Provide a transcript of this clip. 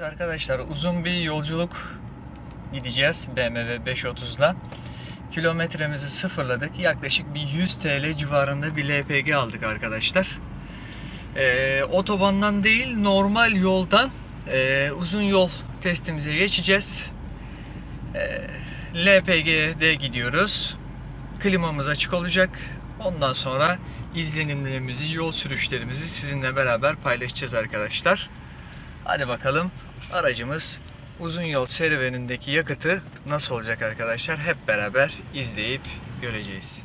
Arkadaşlar uzun bir yolculuk gideceğiz BMW 530'la. Kilometremizi sıfırladık. Yaklaşık bir 100 TL civarında bir LPG aldık arkadaşlar. Ee, otobandan değil normal yoldan e, uzun yol testimize geçeceğiz. Ee, LPG'de gidiyoruz. Klimamız açık olacak. Ondan sonra izlenimlerimizi, yol sürüşlerimizi sizinle beraber paylaşacağız arkadaşlar. Hadi bakalım aracımız uzun yol serüvenindeki yakıtı nasıl olacak arkadaşlar hep beraber izleyip göreceğiz.